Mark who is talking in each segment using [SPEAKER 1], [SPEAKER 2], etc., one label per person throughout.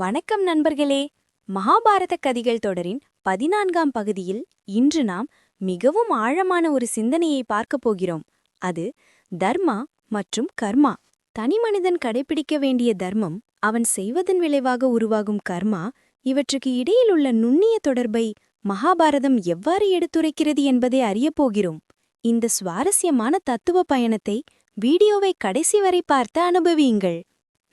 [SPEAKER 1] வணக்கம் நண்பர்களே. மகாபாரத கதிகள் தொடரின் பதினான்காம் பகுதியில் இன்று நாம் மிகவும் ஆழமான ஒரு சிந்தனையை பார்க்கப் போகிறோம். அது தர்மா மற்றும் கர்மா. தனிமனிதன் கடைபிடிக்க வேண்டிய தர்மம் அவன் செய்வதன் விளைவாக உருவாகும் கர்மா இவற்றுக்கு இடையில் உள்ள நுண்ணிய தொடர்பை மகாபாரதம் எவ்வாறு எடுத்துரைக்கிறது என்பதை அறியப் போகிறோம். இந்த சுவாரஸ்யமான தத்துவ பயணத்தை வீடியோவை கடைசி வரை பார்த்து அனுபவியுங்கள்.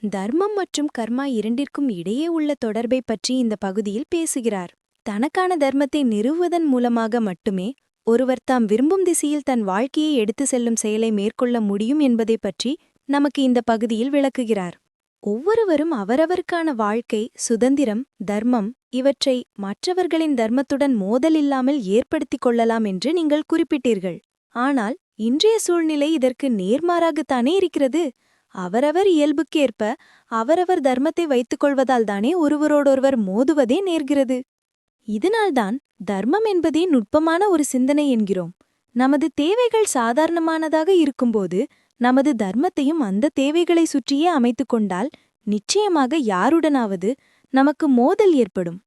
[SPEAKER 1] தர்மம் மற்றும் கர்மா இரண்டிற்கும் இடையே உள்ள தொடர்பை பற்றி இந்த பகுதியில் பேசுகிறார். தனக்கான தர்மத்தை நிறுவுவதன் மூலமாக மட்டுமே ஒருவர் தாம் விரும்பும் திசையில் தன் வாழ்க்கையை எடுத்து செல்லும் செயலை மேற்கொள்ள முடியும் என்பதை பற்றி நமக்கு இந்த பகுதியில் விளக்குகிறார். ஒவ்வொருவரும் அவரவருக்கான வாழ்க்கை சுதந்திரம் தர்மம் இவற்றை மற்றவர்களின் தர்மத்துடன் மோதல் இல்லாமல் ஏற்படுத்திக் கொள்ளலாம் என்று நீங்கள் குறிப்பிட்டீர்கள். ஆனால் இன்றைய சூழ்நிலை இதற்கு நேர்மாறாகத்தானே இருக்கிறது? அவரவர் இயல்புக்கேற்ப அவரவர் தர்மத்தை வைத்துக் கொள்வதால்தானே ஒருவரோடொருவர் மோதுவதே நேர்கிறது. இதனால்தான் தர்மம் என்பதே நுட்பமான ஒரு சிந்தனை என்கிறோம். நமது தேவைகள் சாதாரணமானதாக இருக்கும்போது நமது தர்மத்தையும் அந்த தேவைகளை சுற்றியே அமைத்துக் கொண்டால் நிச்சயமாக யாருடனாவது நமக்கு மோதல் ஏற்படும்.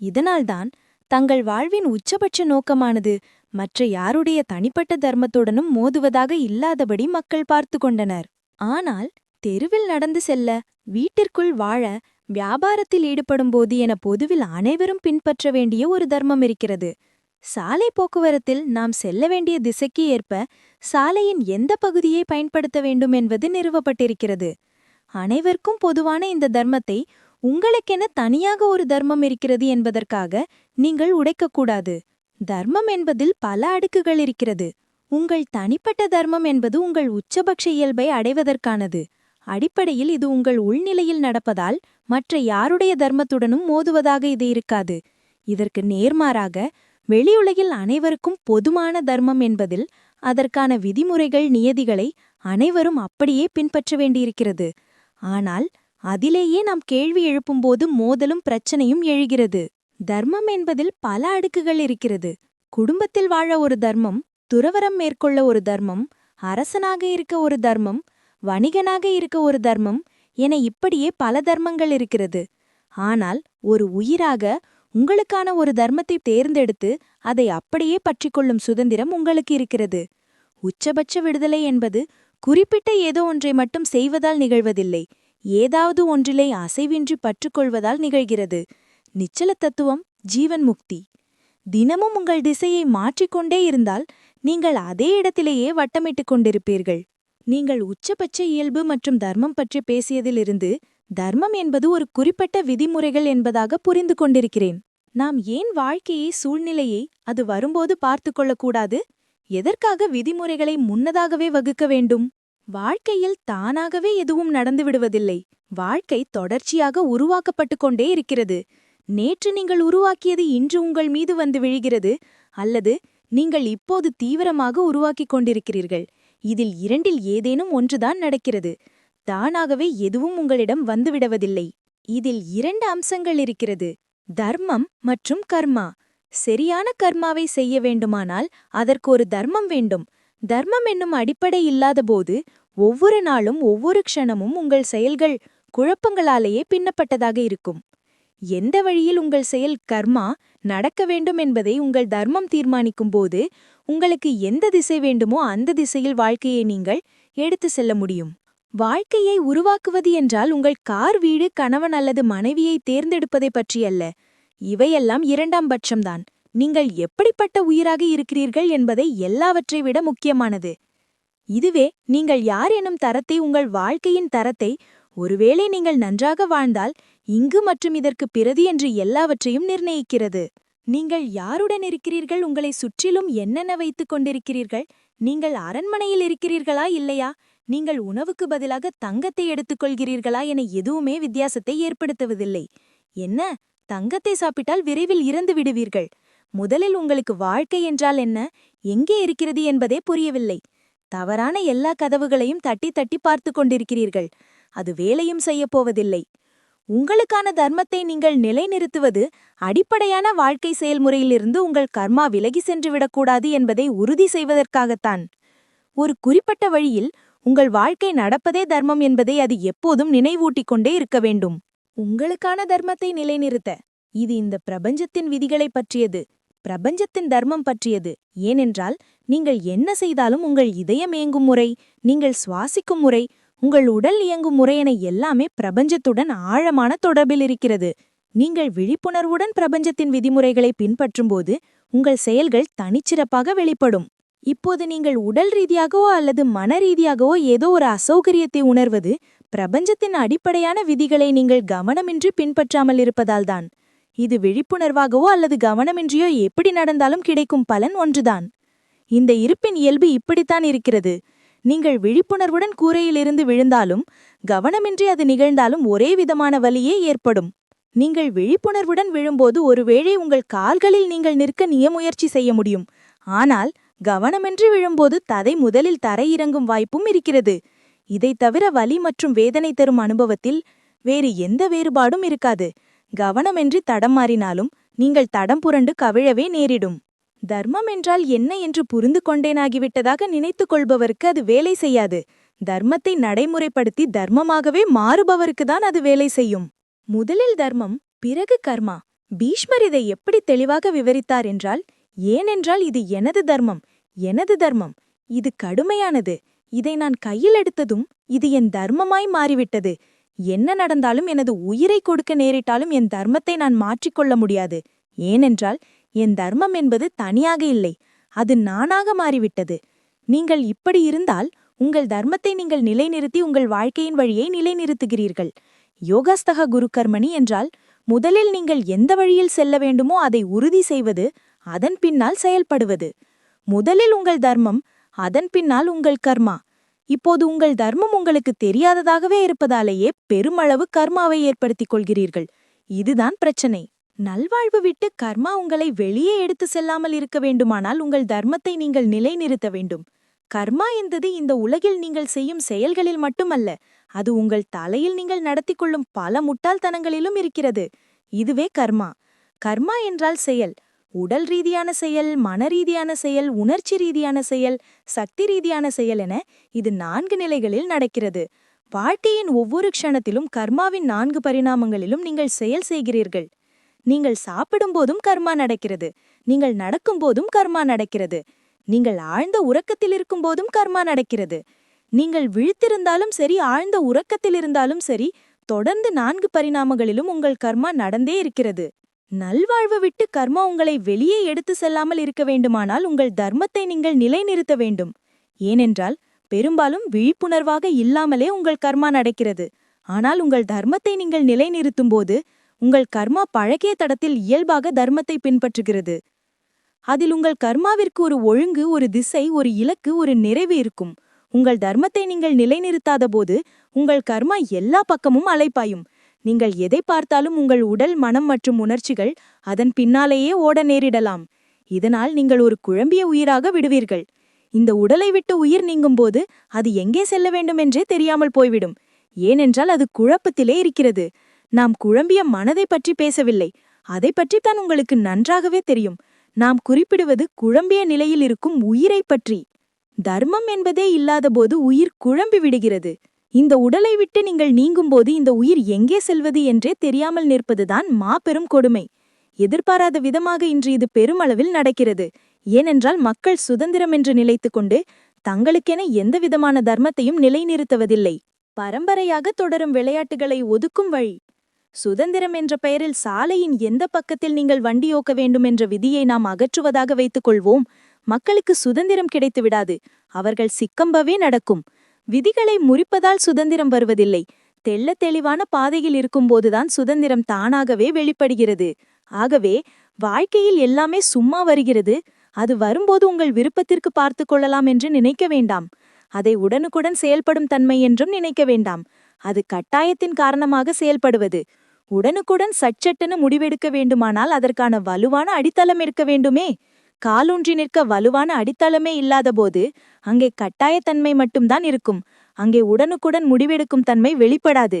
[SPEAKER 1] இதனால்தான் தங்கள் வாழ்வின் உச்சபட்ச நோக்கமானது மற்ற யாருடைய தனிப்பட்ட தர்மத்துடனும் மோதுவதாக இல்லாதபடி மக்கள் பார்த்து கொண்டனர். ஆனால் தெருவில் நடந்து செல்ல வீட்டிற்குள் வாழ வியாபாரத்தில் ஈடுபடும்போது என பொதுவில் அனைவரும் பின்பற்ற வேண்டிய ஒரு தர்மம் இருக்கிறது. சாலை போக்குவரத்தில் நாம் செல்ல வேண்டிய திசைக்கு ஏற்ப சாலையின் எந்த பகுதியை பயன்படுத்த வேண்டும் என்பது நிறுவப்பட்டிருக்கிறது. அனைவருக்கும் பொதுவான இந்த தர்மத்தை உங்களுக்கென தனியாக ஒரு தர்மம் இருக்கிறது என்பதற்காக நீங்கள் உடைக்கக்கூடாது. தர்மம் என்பதில் பல அடுக்குகள் இருக்கிறது. உங்கள் தனிப்பட்ட தர்மம் என்பது உங்கள் உச்சபட்ச இயல்பை அடைவதற்கானது. அடிப்படையில் இது உங்கள் உள்நிலையில் நடப்பதால் மற்ற யாருடைய தர்மத்துடனும் மோதுவதாக இது இருக்காது. இதற்கு நேர்மாறாக வெளியுலகில் அனைவருக்கும் பொதுமான தர்மம் என்பதில் அதற்கான விதிமுறைகள் நியதிகளை அனைவரும் அப்படியே பின்பற்ற வேண்டியிருக்கிறது. ஆனால் அதிலேயே நாம் கேள்வி எழுப்பும்போது மோதலும் பிரச்சனையும் எழுகிறது. தர்மம் என்பதில் பல அடுக்குகள் இருக்கிறது. குடும்பத்தில் வாழ ஒரு தர்மம் துறவரம் மேற்கொள்ள ஒரு தர்மம் அரசனாக இருக்க ஒரு தர்மம் வணிகனாக இருக்க ஒரு தர்மம் என இப்படியே பல தர்மங்கள் இருக்கிறது. ஆனால் ஒரு உயிராக உங்களுக்கான ஒரு தர்மத்தை தேர்ந்தெடுத்து அதை அப்படியே பற்றிக்கொள்ளும் சுதந்திரம் உங்களுக்கு இருக்கிறது. உச்சபட்ச விடுதலை என்பது குறிப்பிட்ட ஏதோ ஒன்றை மட்டும் செய்வதால் நிகழ்வதில்லை. ஏதாவது ஒன்றிலே அசைவின்றி பற்றுக்கொள்வதால் நிகழ்கிறது. நிச்சல தத்துவம் ஜீவன் முக்தி. தினமும் உங்கள் திசையை மாற்றிக்கொண்டே இருந்தால் நீங்கள் அதே இடத்திலேயே வட்டமிட்டுக் கொண்டிருப்பீர்கள். நீங்கள் உச்சபட்ச இயல்பு மற்றும் தர்மம் பற்றி பேசியதிலிருந்து தர்மம் என்பது ஒரு குறிப்பிட்ட விதிமுறைகள் என்பதாக புரிந்து கொண்டிருக்கிறேன். நாம் ஏன் வாழ்க்கையை சூழ்நிலையை அது வரும்போது பார்த்து கொள்ளக்கூடாது? எதற்காக விதிமுறைகளை முன்னதாகவே வகுக்க வேண்டும்? வாழ்க்கையில் தானாகவே எதுவும் நடந்துவிடுவதில்லை வாழ்க்கை தொடர்ச்சியாக உருவாக்கப்பட்டு கொண்டே இருக்கிறது. நேற்று நீங்கள் உருவாக்கியது இன்று உங்கள் மீது வந்து விழுகிறது. அல்லது நீங்கள் இப்போது தீவிரமாக உருவாக்கிக் கொண்டிருக்கிறீர்கள். இதில் இரண்டில் ஏதேனும் ஒன்றுதான் நடக்கிறது. தானாகவே எதுவும் உங்களிடம் வந்துவிடுவதில்லை இதில் இரண்டு அம்சங்கள் இருக்கிறது. தர்மம் மற்றும் கர்மா. சரியான கர்மாவை செய்ய வேண்டுமானால் அதற்கு ஒரு தர்மம் வேண்டும். தர்மம் என்னும் அடிப்படை இல்லாதபோது ஒவ்வொரு நாளும் ஒவ்வொரு க்ஷணமும் உங்கள் செயல்கள் குழப்பங்களாலேயே பின்னப்பட்டதாக இருக்கும். எந்த வழியில் உங்கள் செயல் கர்மா நடக்க வேண்டும் என்பதை உங்கள் தர்மம் தீர்மானிக்கும் போது உங்களுக்கு எந்த திசை வேண்டுமோ அந்த திசையில் வாழ்க்கையை நீங்கள் எடுத்து செல்ல முடியும். வாழ்க்கையை உருவாக்குவது என்றால் உங்கள் கார் வீடு கணவன் அல்லது மனைவியை தேர்ந்தெடுப்பதை பற்றியல்ல இவையெல்லாம் இரண்டாம் பட்சம்தான். நீங்கள் எப்படிப்பட்ட உயிராக இருக்கிறீர்கள் என்பதை எல்லாவற்றை விட முக்கியமானது. இதுவே நீங்கள் யார் எனும் தரத்தை உங்கள் வாழ்க்கையின் தரத்தை ஒருவேளை நீங்கள் நன்றாக வாழ்ந்தால் இங்கு மற்றும் இதற்கு பிறதி என்று எல்லாவற்றையும் நிர்ணயிக்கிறது. நீங்கள் யாருடன் இருக்கிறீர்கள்? உங்களை சுற்றிலும் என்னென்ன வைத்துக் கொண்டிருக்கிறீர்கள்? நீங்கள் அரண்மனையில் இருக்கிறீர்களா? இல்லையா? நீங்கள் உணவுக்கு பதிலாக தங்கத்தை எடுத்துக்கொள்கிறீர்களா? என எதுவுமே வித்தியாசத்தை ஏற்படுத்துவதில்லை. என்ன? தங்கத்தை சாப்பிட்டால் விரைவில் இறந்து விடுவீர்கள். முதலில் உங்களுக்கு வாழ்க்கை என்றால் என்ன? எங்கே இருக்கிறது என்பதே புரியவில்லை. தவறான எல்லா கதவுகளையும் தட்டி தட்டி பார்த்து கொண்டிருக்கிறீர்கள். அது வேலையும் செய்யப் போவதில்லை. உங்களுக்கான தர்மத்தை நீங்கள் நிலைநிறுத்துவது அடிப்படையான வாழ்க்கை செயல்முறையிலிருந்து உங்கள் கர்மா விலகி சென்று விடக்கூடாது என்பதை உறுதி செய்வதற்காகத்தான். ஒரு குறிப்பிட்ட வழியில் உங்கள் வாழ்க்கை நடப்பதே தர்மம் என்பதை அது எப்போதும் நினைவூட்டிக் கொண்டே இருக்க வேண்டும். உங்களுக்கான தர்மத்தை நிலைநிறுத்த இது இந்த பிரபஞ்சத்தின் விதிகளைப் பற்றியது. பிரபஞ்சத்தின் தர்மம் பற்றியது. ஏனென்றால் நீங்கள் என்ன செய்தாலும் உங்கள் இதயம் முறை நீங்கள் சுவாசிக்கும் முறை உங்கள் உடல் இயங்கும் முறையென எல்லாமே பிரபஞ்சத்துடன் ஆழமான தொடர்பில் இருக்கிறது. நீங்கள் விழிப்புணர்வுடன் பிரபஞ்சத்தின் விதிமுறைகளை பின்பற்றும்போது உங்கள் செயல்கள் தனிச்சிறப்பாக வெளிப்படும். இப்போது நீங்கள் உடல் ரீதியாகவோ அல்லது மன ரீதியாகவோ ஏதோ ஒரு அசௌகரியத்தை உணர்வது பிரபஞ்சத்தின் அடிப்படையான விதிகளை நீங்கள் கவனமின்றி பின்பற்றாமல் இருப்பதால்தான் இது விழிப்புணர்வாகவோ அல்லது கவனமின்றியோ எப்படி நடந்தாலும் கிடைக்கும் பலன் ஒன்றுதான். இந்த இருப்பின் இயல்பு இப்படித்தான் இருக்கிறது. நீங்கள் விழிப்புணர்வுடன் கூரையிலிருந்து விழுந்தாலும் கவனமின்றி அது நிகழ்ந்தாலும் ஒரே விதமான வலியே ஏற்படும். நீங்கள் விழிப்புணர்வுடன் விழும்போது ஒருவேளை உங்கள் கால்களில் நீங்கள் நிற்க நியமுயற்சி செய்ய முடியும். ஆனால் கவனமின்றி விழும்போது ததை முதலில் தரையிறங்கும் வாய்ப்பும் இருக்கிறது. இதைத் தவிர வலி மற்றும் வேதனை தரும் அனுபவத்தில் வேறு எந்த வேறுபாடும் இருக்காது. கவனமின்றி தடம் மாறினாலும் நீங்கள் தடம் புரண்டு கவிழவே நேரிடும். தர்மம் என்றால் என்ன என்று புரிந்து கொண்டேனாகிவிட்டதாக நினைத்து கொள்பவருக்கு அது வேலை செய்யாது. தர்மத்தை நடைமுறைப்படுத்தி தர்மமாகவே மாறுபவருக்குதான் அது வேலை செய்யும். முதலில் தர்மம் பிறகு கர்மா. பீஷ்மர் இதை எப்படி தெளிவாக விவரித்தார் என்றால் ஏனென்றால் இது எனது தர்மம் எனது தர்மம். இது கடுமையானது. இதை நான் கையில் எடுத்ததும் இது என் தர்மமாய் மாறிவிட்டது. என்ன நடந்தாலும் எனது உயிரை கொடுக்க நேரிட்டாலும் என் தர்மத்தை நான் மாற்றிக்கொள்ள முடியாது. ஏனென்றால் என் தர்மம் என்பது தனியாக இல்லை. அது நானாக மாறிவிட்டது. நீங்கள் இப்படி இருந்தால் உங்கள் தர்மத்தை நீங்கள் நிலைநிறுத்தி உங்கள் வாழ்க்கையின் வழியை நிலைநிறுத்துகிறீர்கள். யோகாஸ்தக குருக்கர்மணி என்றால் முதலில் நீங்கள் எந்த வழியில் செல்ல வேண்டுமோ அதை உறுதி செய்வது அதன் பின்னால் செயல்படுவது. முதலில் உங்கள் தர்மம் அதன் பின்னால் உங்கள் கர்மா. இப்போது உங்கள் தர்மம் உங்களுக்கு தெரியாததாகவே இருப்பதாலேயே பெருமளவு கர்மாவை ஏற்படுத்திக் கொள்கிறீர்கள். இதுதான் பிரச்சனை. நல்வாழ்வு விட்டு கர்மா உங்களை வெளியே எடுத்து செல்லாமல் இருக்க வேண்டுமானால் உங்கள் தர்மத்தை நீங்கள் நிலைநிறுத்த வேண்டும். கர்மா என்பது இந்த உலகில் நீங்கள் செய்யும் செயல்களில் மட்டுமல்ல அது உங்கள் தலையில் நீங்கள் நடத்தி கொள்ளும் பல முட்டாள்தனங்களிலும் இருக்கிறது. இதுவே கர்மா. கர்மா என்றால் செயல். உடல் ரீதியான செயல் மன ரீதியான செயல் உணர்ச்சி ரீதியான செயல் சக்தி ரீதியான செயல் என இது நான்கு நிலைகளில் நடக்கிறது. வாழ்க்கையின் ஒவ்வொரு க்ஷணத்திலும் கர்மாவின் நான்கு பரிணாமங்களிலும் நீங்கள் செயல் செய்கிறீர்கள். நீங்கள் சாப்பிடும்போதும் கர்மா நடக்கிறது. நீங்கள் நடக்கும்போதும் கர்மா நடக்கிறது. நீங்கள் ஆழ்ந்த உறக்கத்தில் இருக்கும்போதும் கர்மா நடக்கிறது. நீங்கள் விழித்திருந்தாலும் சரி ஆழ்ந்த உறக்கத்தில் இருந்தாலும் சரி தொடர்ந்து நான்கு பரிணாமங்களிலும் உங்கள் கர்மா நடந்தே இருக்கிறது. நல்வாழ்வு விட்டு கர்மா உங்களை வெளியே எடுத்து செல்லாமல் இருக்க வேண்டுமானால் உங்கள் தர்மத்தை நீங்கள் நிலைநிறுத்த வேண்டும். ஏனென்றால் பெரும்பாலும் விழிப்புணர்வாக இல்லாமலே உங்கள் கர்மா நடக்கிறது. ஆனால் உங்கள் தர்மத்தை நீங்கள் நிலைநிறுத்தும் போது உங்கள் கர்மா பழகிய தடத்தில் இயல்பாக தர்மத்தை பின்பற்றுகிறது. அதில் உங்கள் கர்மாவிற்கு ஒரு ஒழுங்கு ஒரு திசை ஒரு இலக்கு ஒரு நிறைவு இருக்கும். உங்கள் தர்மத்தை நீங்கள் நிலைநிறுத்தாத போது உங்கள் கர்மா எல்லா பக்கமும் அலைப்பாயும். நீங்கள் எதை பார்த்தாலும் உங்கள் உடல் மனம் மற்றும் உணர்ச்சிகள் அதன் பின்னாலேயே ஓட நேரிடலாம். இதனால் நீங்கள் ஒரு குழம்பிய உயிராக விடுவீர்கள். இந்த உடலை விட்டு உயிர் நீங்கும்போது அது எங்கே செல்ல வேண்டுமென்றே தெரியாமல் போய்விடும். ஏனென்றால் அது குழப்பத்திலே இருக்கிறது. நாம் குழம்பிய மனதை பற்றி பேசவில்லை. அதை பற்றித்தான் உங்களுக்கு நன்றாகவே தெரியும். நாம் குறிப்பிடுவது குழம்பிய நிலையில் இருக்கும் உயிரை பற்றி. தர்மம் என்பதே இல்லாதபோது உயிர் குழம்பி விடுகிறது. இந்த உடலை விட்டு நீங்கள் நீங்கும்போது இந்த உயிர் எங்கே செல்வது என்றே தெரியாமல் நிற்பதுதான் மாபெரும் கொடுமை. எதிர்பாராத விதமாக இன்று இது பெருமளவில் நடக்கிறது. ஏனென்றால் மக்கள் சுதந்திரம் என்று நிலைத்துக்கொண்டு தங்களுக்கென எந்தவிதமான தர்மத்தையும் நிலைநிறுத்துவதில்லை. பரம்பரையாக தொடரும் விளையாட்டுகளை ஒதுக்கும் வழி. சுதந்திரம் என்ற பெயரில் சாலையின் எந்த பக்கத்தில் நீங்கள் வண்டியோக்க வேண்டும் என்ற விதியை நாம் அகற்றுவதாக வைத்துக் கொள்வோம். மக்களுக்கு சுதந்திரம் கிடைத்து விடாது அவர்கள் சிக்கம்பவே நடக்கும். விதிகளை முறிப்பதால் சுதந்திரம் வருவதில்லை. தெள்ள தெளிவான பாதையில் இருக்கும்போதுதான் சுதந்திரம் தானாகவே வெளிப்படுகிறது. ஆகவே வாழ்க்கையில் எல்லாமே சும்மா வருகிறது. அது வரும்போது உங்கள் விருப்பத்திற்கு பார்த்து கொள்ளலாம் என்று நினைக்க வேண்டாம். அதை உடனுக்குடன் செயல்படும் தன்மை என்றும் நினைக்க வேண்டாம். அது கட்டாயத்தின் காரணமாக செயல்படுவது. உடனுக்குடன் சச்சட்டென முடிவெடுக்க வேண்டுமானால் அதற்கான வலுவான அடித்தளம் இருக்க வேண்டுமே. காலூன்றி நிற்க வலுவான அடித்தளமே இல்லாதபோது அங்கே கட்டாயத்தன்மை மட்டும்தான் இருக்கும். அங்கே உடனுக்குடன் முடிவெடுக்கும் தன்மை வெளிப்படாது.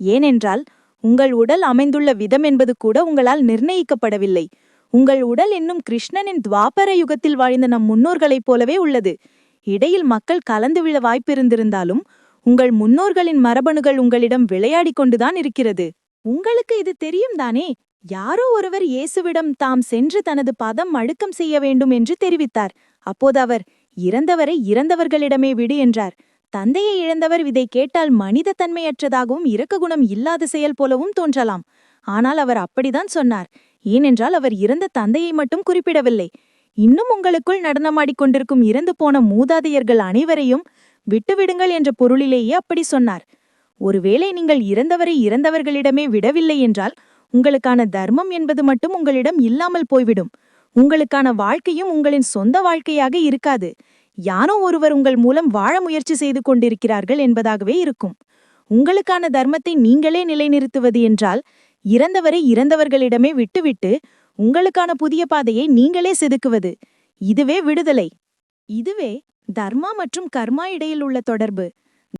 [SPEAKER 1] ஏனென்றால் உங்கள் உடல் அமைந்துள்ள விதம் என்பது கூட உங்களால் நிர்ணயிக்கப்படவில்லை. உங்கள் உடல் இன்னும் கிருஷ்ணனின் துவாபர யுகத்தில் வாழ்ந்த நம் முன்னோர்களைப் போலவே உள்ளது. இடையில் மக்கள் கலந்து விழ வாய்ப்பிருந்திருந்தாலும் உங்கள் முன்னோர்களின் மரபணுகள் உங்களிடம் விளையாடிக் கொண்டுதான் இருக்கிறது.
[SPEAKER 2] உங்களுக்கு இது தெரியும் தானே? யாரோ ஒருவர் இயேசுவிடம் தாம் சென்று தனது பதம் அழுக்கம் செய்ய வேண்டும் என்று தெரிவித்தார். அப்போது அவர் இறந்தவரை இறந்தவர்களிடமே விடு என்றார். தந்தையை இழந்தவர் இதை கேட்டால் மனித தன்மையற்றதாகவும் இரக்க குணம் இல்லாத செயல் போலவும் தோன்றலாம். ஆனால் அவர் அப்படிதான் சொன்னார். ஏனென்றால் அவர் இறந்த தந்தையை மட்டும் குறிப்பிடவில்லை. இன்னும் உங்களுக்குள் நடனமாடிக் கொண்டிருக்கும் இறந்து போன மூதாதையர்கள் அனைவரையும் விட்டுவிடுங்கள் என்ற பொருளிலேயே அப்படி சொன்னார். ஒருவேளை நீங்கள் இறந்தவரை இறந்தவர்களிடமே விடவில்லை என்றால் உங்களுக்கான தர்மம் என்பது மட்டும் உங்களிடம் இல்லாமல் போய்விடும். உங்களுக்கான வாழ்க்கையும் உங்களின் சொந்த வாழ்க்கையாக இருக்காது. யாரோ ஒருவர் உங்கள் மூலம் வாழ முயற்சி செய்து கொண்டிருக்கிறார்கள் என்பதாகவே இருக்கும். உங்களுக்கான தர்மத்தை நீங்களே நிலைநிறுத்துவது என்றால் இறந்தவரை இறந்தவர்களிடமே விட்டுவிட்டு உங்களுக்கான புதிய பாதையை நீங்களே செதுக்குவது. இதுவே விடுதலை. இதுவே தர்மா மற்றும் கர்மா இடையில் உள்ள தொடர்பு.